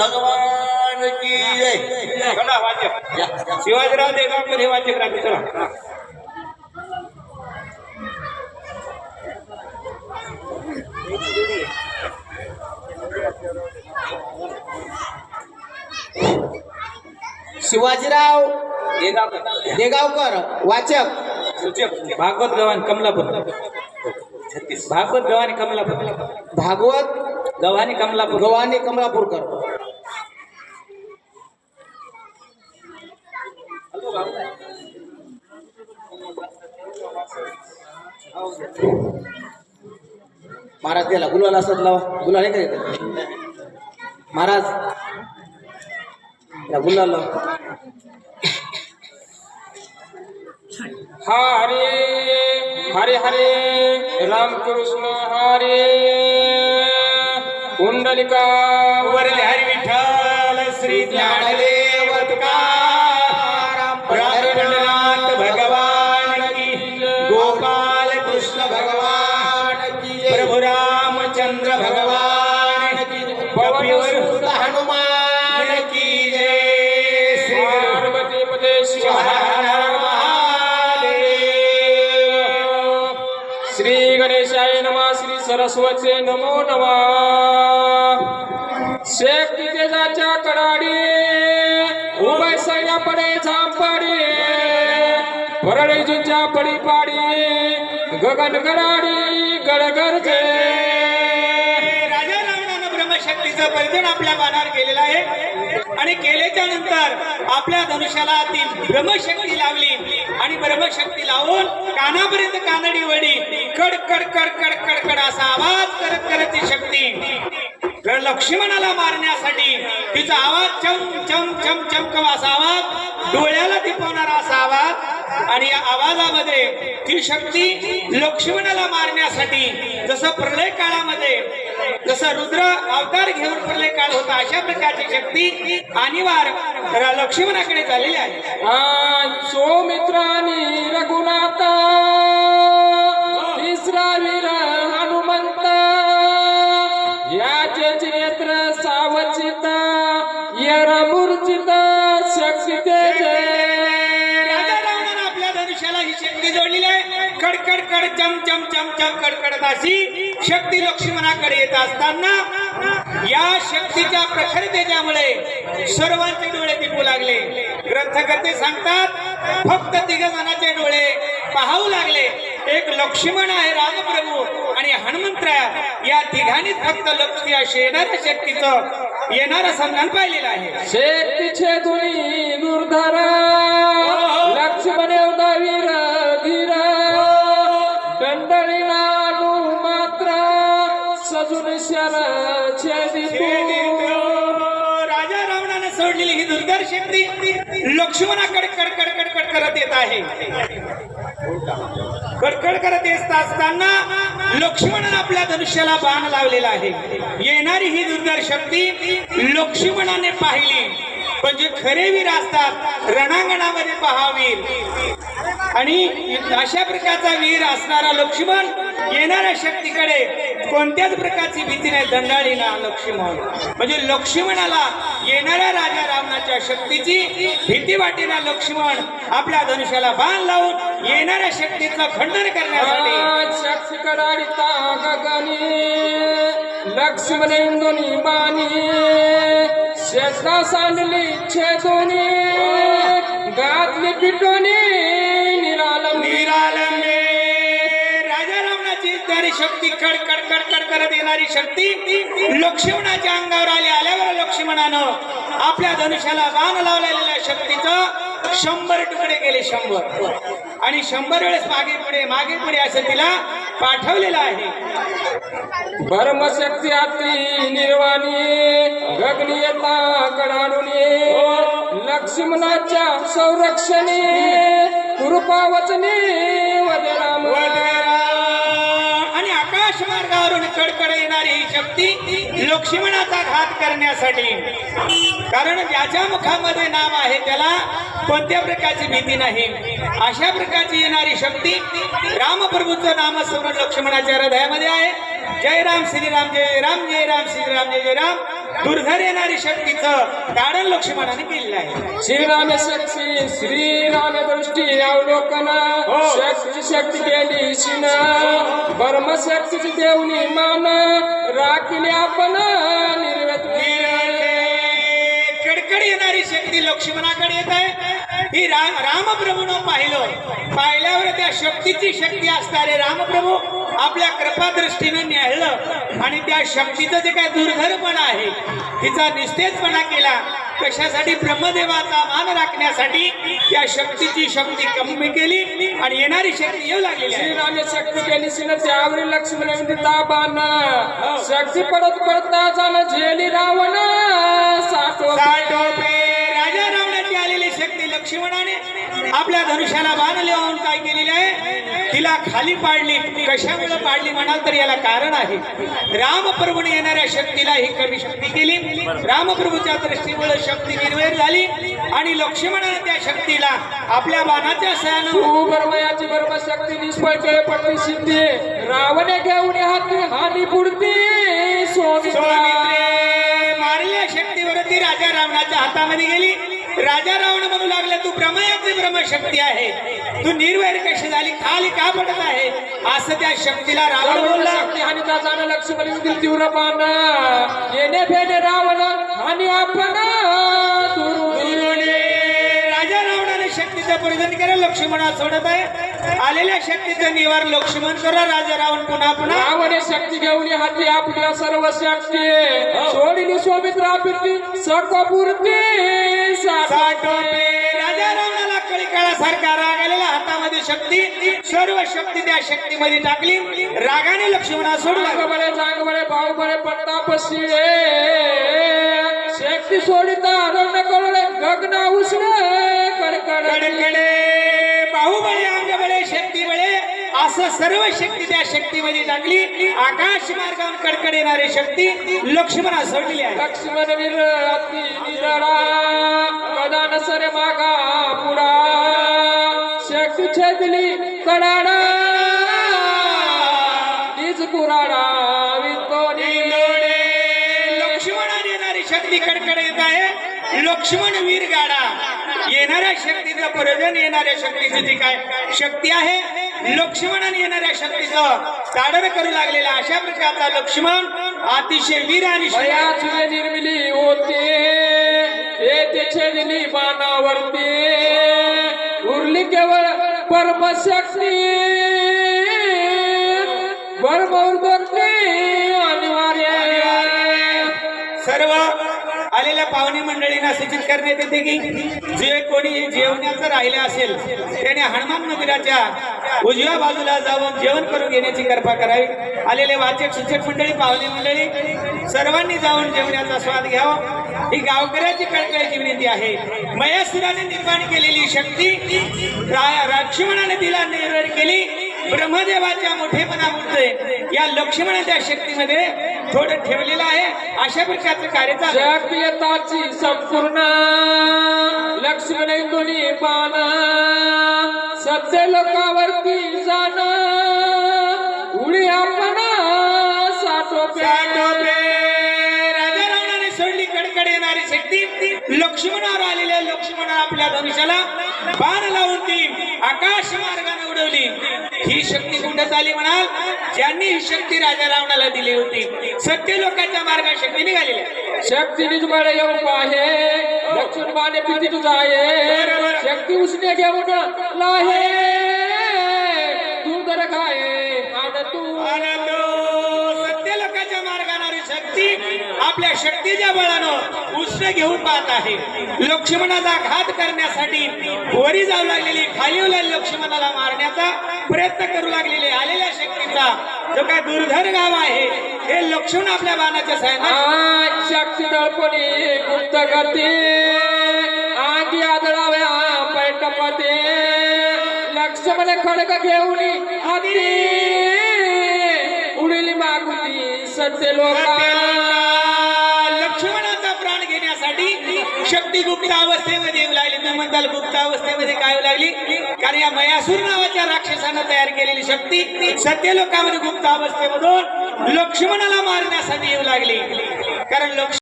भगवान की. शिवाजीराव देगावकर हे वाद्य क्रांती चला. शिवाजीराव देगावकर वाचक. सूचक. भागवत गव्हाण कमलापूर. भागवत गव्हाणी कमलापूर. भागवत गव्हाणी कमलापूर. गवानी कमलापूरकर. महाराज त्याला गुलाल असत लावा गुलाल आहे का महाराज. त्याला गुलाल. लावा हरे हरे हरे रामकृष्ण हरे. कुंडलिका वरले हरी विठ्ठल श्री ज्ञानदेव का हनुमान की जय। श्री श्री गणेशाय नमः श्री सरस्वती नमो नमः। शेख कडाडी उभय सैन्या पडे झांपाडी परळी जुंच्या पडी पाडी गगन गराडी गडगरजे। ब्रह्मशक्तीचं परिधान आपल्या बाणावर केलेला आहे. आणि केल्याच्यानंतर आपल्या धनुष्याला ती ब्रह्मशक्ती लावली. आणि ब्रह्मशक्ती लावून कानापर्यंत कानडी वडी कड कड कड कड कड कड असा आवाज करत करत ती शक्ती. लक्ष्मणाला मारण्यासाठी तिचा आवाज चम चम चम चमकम असा आवाज डोळ्याला दिपवणारा असा आवाज. आणि या आवाजामध्ये ती शक्ती लक्ष्मणाला मारण्यासाठी जसं प्रलय काळामध्ये जसं रुद्र अवतार घेऊन प्रलय काळ होता अशा प्रकारची शक्ती अनिवार लक्ष्मणाकडे झालेली आहे. सौमित्रानी रघुनाथा तिसरा वीर हनुमंत याचे नेत्र सावचित यर कडकड कड चम चम चम चम कडकडत अशी शक्ती लक्ष्मणाकडे येत असताना या शक्तीच्या प्रखर तेजामुळे सर्वांचे डोळे दिपू लागले. ग्रंथकर्ते सांगतात फक्त तिघ जणांचे डोळे पाहावू लागले. एक लक्ष्मण आहे रामप्रभू आणि हनुमंतराय या तिघांनीच फक्त लक्ष या येणाऱ्या शक्तीचं येणारं संधान पाहिलेलं आहे. शेतीचे धुनी दुर्धर लक्ष्मण एवढा ही लक्ष्मणाकडे कडकड कडकड करत येत आहे कडकड करत येत असताना लक्ष्मणाने आपल्या धनुष्याला बाण लावलेला आहे येणारी ही दुर्धर शक्ती लक्ष्मणाने पाहिली पण जे खरे वीर असतात रणांगणामध्ये पहावीर आणि अशा प्रकारचा वीर असणारा लक्ष्मण येणाऱ्या शक्तीकडे कोणत्याच प्रकारची भीती नाही दंडाळी ना लक्ष्मण. म्हणजे लक्ष्मणाला येणाऱ्या राजा रावणाच्या शक्तीची भीती वाटेना लक्ष्मण. आपल्या धनुष्याला बाण लावून येणाऱ्या शक्तीचं खंडन करण्यासाठी. शक्ती कडाडिता गगनी लक्ष्मण बाणी शेता सांडली छेदोनी गातली पिटोनी येणारी शक्ती कड कड कड कड करत येणारी शक्ती लक्ष्मणाच्या अंगावर आली आल्यावर लक्ष्मणानं आपल्या धनुष्याला बाण लावलेल्या शक्तीचं शंभर तुकडे केले शंभर. आणि शंभर वेळेस मागे पुढे मागे पुढे असं तिला पाठवलेलं आहे. भरमशक्ती अति निर्वाणी गगनी येता कडाडून लक्ष्मणाच्या संरक्षणी कृपा आकाश मार्गावरून कडकड येणारी ही शक्ती लक्ष्मणाचा घात करण्यासाठी. कारण ज्याच्या मुखामध्ये नाव आहे त्याला कोणत्या प्रकारची भीती नाही. अशा प्रकारची येणारी शक्ती रामप्रभूचं नामस्मरण लक्ष्मणाच्या हृदयामध्ये आहे. जय राम श्रीराम जय राम जय राम श्रीराम जय जय राम. दुर्धर येणारी शक्तीचं ताडण लक्ष्मणाने केलेलं आहे. श्रीराम शक्ती श्रीराम दृष्टी अवलोकन शक्ती शक्ती केली शिन. परमशक्तीची देवनी मान राखिले आपण निर्वेत कडकड येणारी शक्ती लक्ष्मणाकडे येत आहे. ही रा रामप्रभूनं पाहिलं. पाहिल्यावर त्या शक्तीची शक्ती असणारे रामप्रभू आपल्या कृपा दृष्टीनं न्याहळलं आणि त्या शक्तीचं जे काय दुर्धरपणा आहे तिचा निस्तेजपणा केला कशासाठी? ब्रह्मदेवाचा मान राखण्यासाठी त्या शक्तीची शक्ती कमी केली आणि येणारी शक्ती येऊ लागलेली आहे. श्रीराम शक्ती केली शिन त्यावरी लक्ष्मण ताबान. शक्ती पडत पडता जाण झेली रावण. साठो लक्ष्मणाने आपल्या धनुष्याला बाण लावून काय केलेले आहे? तिला खाली पाडली. कशामुळे पाडली म्हणाल तर याला कारण आहे. रामप्रभूने येणाऱ्या शक्तीला ही कमी शक्ती केली. रामप्रभूच्या दृष्टीमुळे शक्ती निर्वैर झाली. आणि लक्ष्मणाने त्या शक्तीला आपल्या बाणाच्या बर्मयाची बर्म शक्ती निष्फळ केले पडली सिद्धी रावणे घेऊन हाती हानी पुढती स्वामी मारल्या शक्तीवरती राजा रावणाच्या हातामध्ये गेली. राजा रावण म्हणू लागला तू ब्रह्मयाची ब्रह्मशक्ती आहे. तू निर्वैर कशी झाली खाली का पडत आहे? असं त्या शक्तीला रावण बोलला आणि त्याचा लक्ष्मण तीव्र पान. येणे फेने रावण आणि आपण. पूजन केलं लक्ष्मणा सोडत आहे आलेल्या शक्तीचं निवार लक्ष्मण करा राजा रावण पुन्हा पुन्हा रावणे शक्ती घेऊन हाती आपल्या सर्व शक्ती सोडिली सोमित्रा फिरती सकपुरती साठोपे राजा रावणाला कळीकाळासारखा राग आलेला हातामध्ये शक्ती सर्व शक्ती त्या शक्तीमध्ये टाकली रागाने लक्ष्मणा सोडला बळे बळे भाऊ बळे पट्टापशी शक्ती सोडिता अरण्य कळले गगन उष्ण कडकड बाहुबळे अंगबळे शक्ती बळे असं सर्व शक्ती त्या शक्तीमध्ये टाकली आकाश मार्गावर कडकड येणारी शक्ती लक्ष्मणा सोडली आहे लक्ष्मण वीर गदान सरे मागा पुढा शक्ती छेदली कडाडा निज विंदोनी लोडे लक्ष्मणाने येणारी शक्ती कडकड येत आहे लक्ष्मण वीर गाडा. येणाऱ्या शक्तीचं प्रयोजन येणाऱ्या शक्तीची जी काय शक्ती आहे लक्ष्मणाने येणाऱ्या शक्तीचं ताडण करू लागलेला. अशा प्रकारचा लक्ष्मण अतिशय वीर आणि निर्मिली होते. हे बाणावरती. उरली केवळ परमशक्ती. परमौर्दक्ती पाहुणे मंडळींना सूचित करण्यात येते की जे कोणी जेवणाचं राहिलं असेल त्याने हनुमान मंदिराच्या उजव्या बाजूला जाऊन जेवण करून घेण्याची कृपा करावी. आलेले वाचक सूचक मंडळी पाहुणे मंडळी सर्वांनी जाऊन जेवणाचा स्वाद घ्यावा. ही गावकऱ्याची कळकळीची विनंती आहे. मयासुराने निर्माण केलेली शक्ती रा- लक्ष्मणाने तिला निर्माण केली. ब्रह्मदेवाच्या मोठेपणामुळे या लक्ष्मणाच्या शक्तीमध्ये थोडं ठेवलेलं आहे. अशा प्रकारचं कार्य. शक्यताची संपूर्ण लक्ष्मण इंदुनी पान. सत्य लोकावरती जाण. उडी आपण साठोपे. कडकड येणारी शक्ती. लक्ष्मणावर आलेल्या लक्ष्मण आपल्या धनुष्याला बाण लावून ती आकाश मार्गाने उडवली. ही शक्ती कुठं झाली म्हणाल? ज्यांनी ही शक्ती राजा रावणाला दिली होती. सत्य लोकांच्या मार्गा शक्ती निघालेली आहे. शक्ती निज बळे येऊ पाहे दक्षिण बाणे पिती जाये शक्ती उसने घेऊन शक्ती आपल्या शक्तीच्या बळानं उष्ण घेऊन पाहत आहे. लक्ष्मणाचा घात करण्यासाठी वरी जाऊ लागलेली खाली लक्ष्मणाला मारण्याचा प्रयत्न करू लागलेले आलेल्या शक्तीचा जो काय दुर्धर गाव आहे हे लक्ष्मण आपल्या बाणाच्या साह्याने शक्ती दळपणी गुप्त गती आगी आदळाव्या पैटपते लक्ष्मण खडक घेऊन अगदी सत्य लक्ष्मणाचा प्राण घेण्यासाठी शक्ती गुप्त अवस्थेमध्ये येऊ लागली. तुम्ही म्हणताल गुप्त अवस्थेमध्ये काय येऊ लागली? कारण या मयासूर नावाच्या राक्षसानं तयार केलेली शक्ती सत्य लोकांमध्ये गुप्त अवस्थेमधून लक्ष्मणाला मारण्यासाठी येऊ लागली. कारण लक्ष्मण